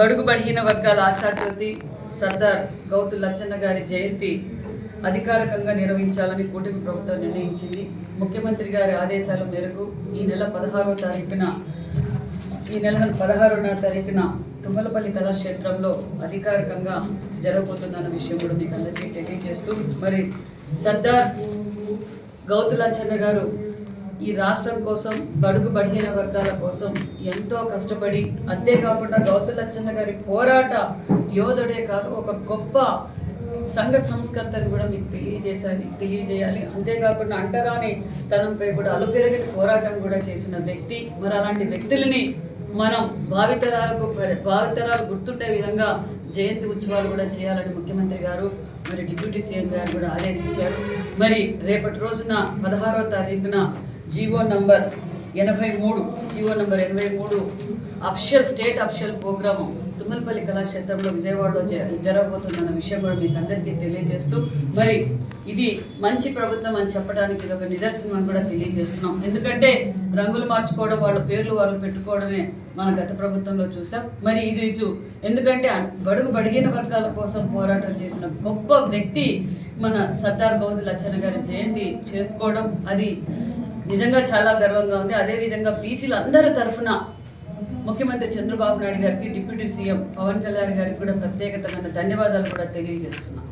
బడుగు బడిహీన వర్గాల ఆశాజ్యోతి సర్దార్ గౌతు లచ్చన్న గారి జయంతి అధికారికంగా నిర్వహించాలని కూటమి ప్రభుత్వం నిర్ణయించింది. ముఖ్యమంత్రి గారి ఆదేశాల మేరకు ఈ నెల పదహారవ తారీఖున ఈ నెల పదహారున్న తారీఖున తుమ్మలపల్లి కళాక్షేత్రంలో అధికారికంగా జరగబోతుందన్న విషయం కూడా మీకు అందరికీ తెలియజేస్తూ మరి సర్దార్ గౌతులాచన్న గారు ఈ రాష్ట్రం కోసం బడుగు బడిహీన వర్గాల కోసం ఎంతో కష్టపడి అంతేకాకుండా గౌతులచ్చన్న గారి పోరాట యోధుడే కాదు ఒక గొప్ప సంఘ సంస్కర్తని కూడా మీకు తెలియజేసాలి తెలియజేయాలి. అంతేకాకుండా అంటరాని తనంపై కూడా అలుపెరగని పోరాటం కూడా చేసిన వ్యక్తి. మరి అలాంటి వ్యక్తులని మనం భావితరాలకు భావితరాలు గుర్తుండే విధంగా జయంతి ఉత్సవాలు కూడా చేయాలని ముఖ్యమంత్రి గారు మరి డిప్యూటీ సీఎం గారు కూడా ఆదేశించారు. మరి రేపటి రోజున పదహారవ తారీఖున జీవో నంబర్ ఎనభై మూడు జీవో నంబర్ ఎనభై మూడు official state official programme Tummalapalli కళాక్షేత్రంలో విజయవాడలో జ- జరగబోతుందన్న విషయం కూడా మీకు అందరికీ తెలియజేస్తూ మరి ఇది మంచి ప్రభుత్వం అని చెప్పడానికి ఇది ఒక నిదర్శనం అని కూడా తెలియజేస్తున్నాం. ఎందుకంటే రంగులు మార్చుకోవడం వాళ్ళ పేర్లు వాళ్ళు పెట్టుకోవడమే మన గత ప్రభుత్వంలో చూసాం. మరి ఇది రుజు ఎందుకంటే బడుగు బడిగిన వర్గాల కోసం పోరాటం చేసిన గొప్ప వ్యక్తి మన సర్దార్ గౌతి లచ్చన్న గారి జయంతి చేరుకోవడం అది నిజంగా చాలా గర్వంగా ఉంది. అదేవిధంగా బీసీలు అందరి తరఫున ముఖ్యమంత్రి చంద్రబాబు నాయుడు గారికి డిప్యూటీ సీఎం పవన్ కళ్యాణ్ గారికి కూడా ప్రత్యేకతమైన ధన్యవాదాలు కూడా తెలియజేస్తున్నాం.